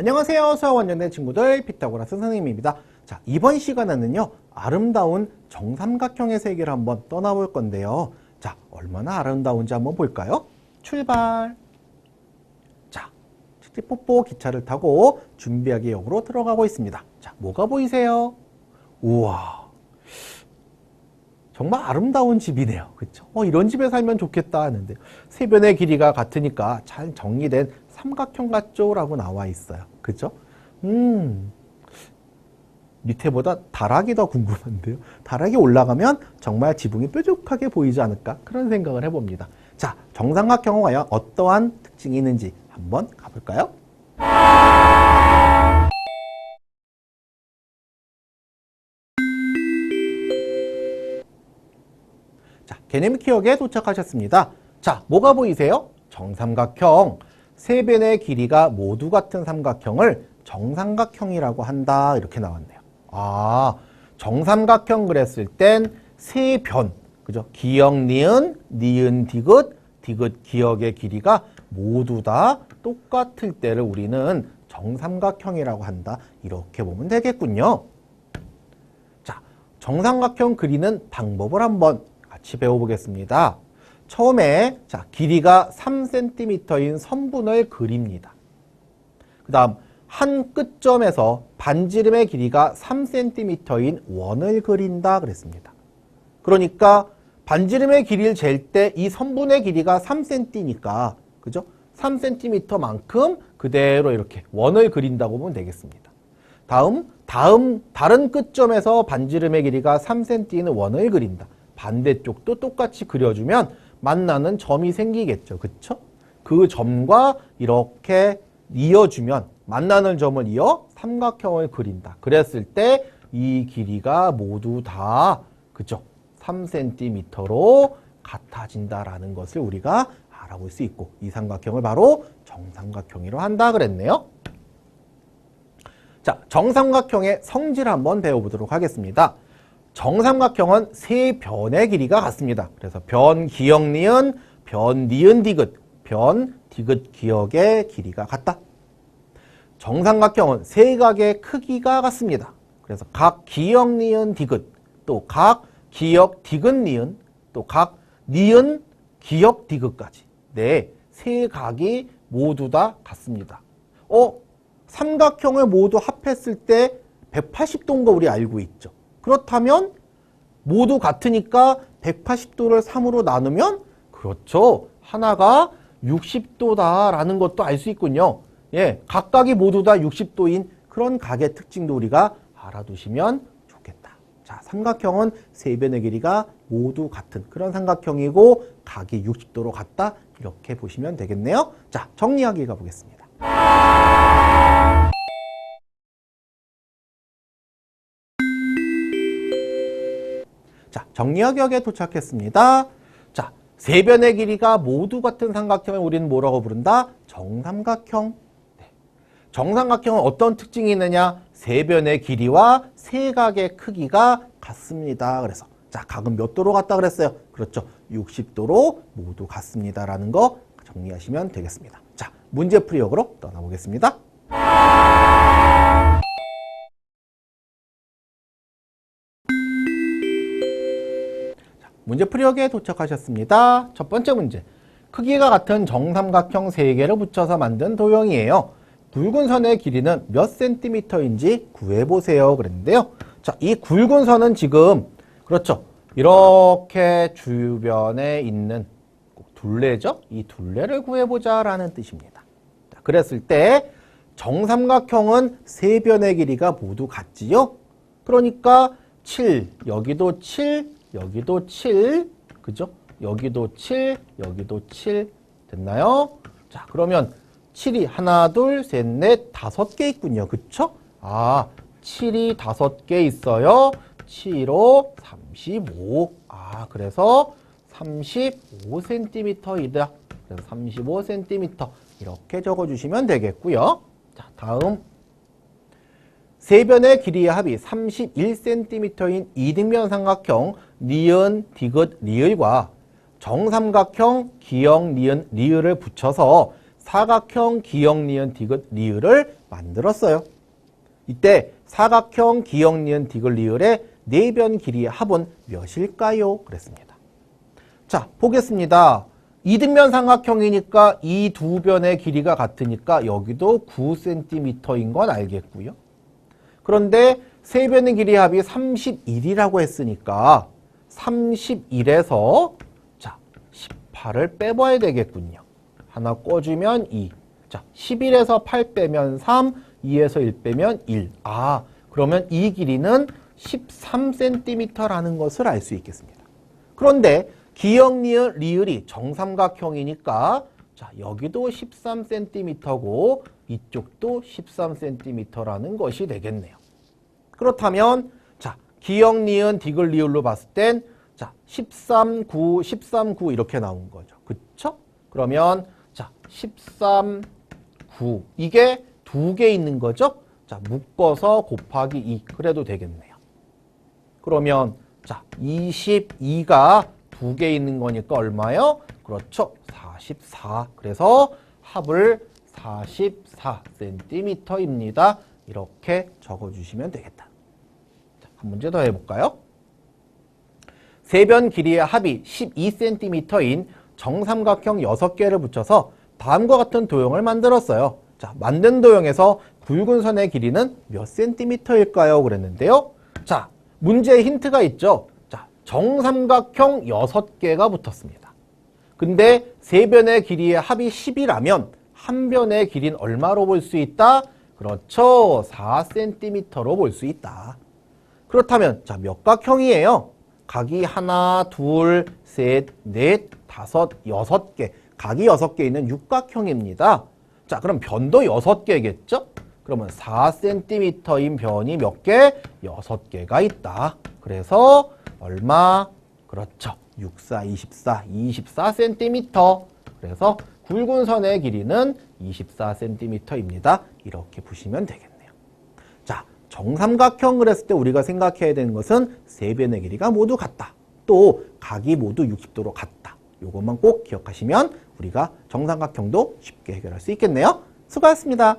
안녕하세요. 수학원년대 친구들 피타고라스 선생님입니다. 자, 이번 시간에는요. 아름다운 정삼각형의 세계를 한번 떠나볼 건데요. 자, 얼마나 아름다운지 한번 볼까요? 출발! 자, 칙칙뽀뽀 기차를 타고 준비하기 역으로 들어가고 있습니다. 자, 뭐가 보이세요? 우와. 정말 아름다운 집이네요. 그렇죠? 어, 이런 집에 살면 좋겠다 하는데 세변의 길이가 같으니까 잘 정리된 삼각형 같죠? 라고 나와 있어요. 그죠? 음. 밑에보다 다락이 더 궁금한데요. 다락이 올라가면 정말 지붕이 뾰족하게 보이지 않을까? 그런 생각을 해봅니다. 자, 정삼각형은 과연 어떠한 특징이 있는지 한번 가볼까요? 자, 개념 기억에 도착하셨습니다. 자, 뭐가 보이세요? 정삼각형. 세 변의 길이가 모두 같은 삼각형을 정삼각형이라고 한다. 이렇게 나왔네요. 아, 정삼각형 그랬을 땐 세 변. 그죠? 기역, 니은, 니은, 디귿, 디귿, 기역의 길이가 모두 다 똑같을 때를 우리는 정삼각형이라고 한다. 이렇게 보면 되겠군요. 자, 정삼각형 그리는 방법을 한번 같이 배워보겠습니다. 처음에 자 길이가 3cm인 선분을 그립니다. 그 다음 한 끝점에서 반지름의 길이가 3cm인 원을 그린다 그랬습니다. 그러니까 반지름의 길이를 잴 때 이 선분의 길이가 3cm니까 그죠? 3cm만큼 그대로 이렇게 원을 그린다고 보면 되겠습니다. 다음 다음 다른 끝점에서 반지름의 길이가 3cm인 원을 그린다. 반대쪽도 똑같이 그려주면 만나는 점이 생기겠죠. 그쵸? 그 점과 이렇게 이어주면 만나는 점을 이어 삼각형을 그린다. 그랬을 때 이 길이가 모두 다 그죠? 3cm로 같아진다라는 것을 우리가 알아볼 수 있고 이 삼각형을 바로 정삼각형이로 한다 그랬네요. 자, 정삼각형의 성질 한번 배워보도록 하겠습니다. 정삼각형은 세 변의 길이가 같습니다. 그래서 변, 기역, 니은, 변, 니은, 디귿, 변, 디귿, 기역의 길이가 같다. 정삼각형은 세 각의 크기가 같습니다. 그래서 각 기역, 니은, 디귿, 또 각 기역, 디귿, 니은, 또 각 니은, 기역, 디귿까지. 네, 세 각이 모두 다 같습니다. 어, 삼각형을 모두 합했을 때 180도인 거 우리 알고 있죠. 그렇다면 모두 같으니까 180도를 3으로 나누면 그렇죠. 하나가 60도다라는 것도 알 수 있군요. 예, 각각이 모두 다 60도인 그런 각의 특징도 우리가 알아두시면 좋겠다. 자, 삼각형은 세 변의 길이가 모두 같은 그런 삼각형이고 각이 60도로 같다. 이렇게 보시면 되겠네요. 자, 정리하기 가보겠습니다. 자, 정리역역에 도착했습니다. 자, 세 변의 길이가 모두 같은 삼각형을 우리는 뭐라고 부른다? 정삼각형. 네. 정삼각형은 어떤 특징이 있느냐? 세 변의 길이와 세 각의 크기가 같습니다. 그래서 자, 각은 몇 도로 같다 그랬어요? 그렇죠. 60도로 모두 같습니다라는 거 정리하시면 되겠습니다. 자, 문제 풀이역으로 떠나보겠습니다. 문제 풀이역에 도착하셨습니다. 첫 번째 문제. 크기가 같은 정삼각형 세개를 붙여서 만든 도형이에요. 굵은 선의 길이는 몇 센티미터인지 구해보세요. 그랬는데요. 자, 이 굵은 선은 지금, 그렇죠. 이렇게 주변에 있는 둘레죠? 이 둘레를 구해보자 라는 뜻입니다. 자, 그랬을 때 정삼각형은 세 변의 길이가 모두 같지요? 그러니까 7, 여기도 7, 여기도 7, 그죠? 여기도 7, 여기도 7 됐나요? 자, 그러면 7이 하나, 둘, 셋, 넷, 다섯 개 있군요. 그쵸? 아, 7이 다섯 개 있어요. 7로 35. 아, 그래서 35cm이다. 그래서 35cm 이렇게 적어주시면 되겠고요. 자, 다음 세 변의 길이의 합이 31cm인 이등변 삼각형 니은, 디귿, 리을과 정삼각형 기역, 니은, 리을을 붙여서 사각형 기역 니은 디귿 리을을 만들었어요. 이때 사각형 기역 니은 디귿 리을의 네변 길이의 합은 몇일까요? 그랬습니다. 자, 보겠습니다. 이등변 삼각형이니까 이 두 변의 길이가 같으니까 여기도 9cm인 건 알겠고요. 그런데 세 변의 길이 합이 31이라고 했으니까 31에서 자 18을 빼봐야 되겠군요. 하나 꿔주면 2. 자 11에서 8 빼면 3, 2에서 1 빼면 1. 아 그러면 이 길이는 13cm라는 것을 알 수 있겠습니다. 그런데 기역 리을, 리을이 정삼각형이니까 자 여기도 13cm고 이쪽도 13cm라는 것이 되겠네요. 그렇다면 자 기역 니은 디귿 리을로 봤을 땐 자, 13, 9, 13, 9 이렇게 나온 거죠. 그쵸? 그러면 자, 13, 9 이게 두 개 있는 거죠? 자, 묶어서 곱하기 2 그래도 되겠네요. 그러면 자, 22가 두 개 있는 거니까 얼마요? 그렇죠. 44. 그래서 합을 44cm입니다. 이렇게 적어주시면 되겠다. 자, 한 문제 더 해볼까요? 세변 길이의 합이 12cm인 정삼각형 6개를 붙여서 다음과 같은 도형을 만들었어요. 자, 만든 도형에서 굵은 선의 길이는 몇 cm일까요? 그랬는데요. 자, 문제에 힌트가 있죠. 자, 정삼각형 6개가 붙었습니다. 근데 세 변의 길이의 합이 10이라면 한 변의 길이는 얼마로 볼 수 있다? 그렇죠. 4cm로 볼 수 있다. 그렇다면 자, 몇 각형이에요? 각이 하나, 둘, 셋, 넷, 다섯, 여섯 개. 각이 여섯 개 있는 육각형입니다. 자, 그럼 변도 여섯 개겠죠? 그러면 4cm인 변이 몇 개? 여섯 개가 있다. 그래서 얼마? 그렇죠. 6, 4, 24, 24cm. 그래서 굵은 선의 길이는 24cm입니다. 이렇게 보시면 되겠네요. 자, 정삼각형 그랬을 때 우리가 생각해야 되는 것은 세 변의 길이가 모두 같다. 또 각이 모두 60도로 같다. 요것만 꼭 기억하시면 우리가 정삼각형도 쉽게 해결할 수 있겠네요. 수고하셨습니다.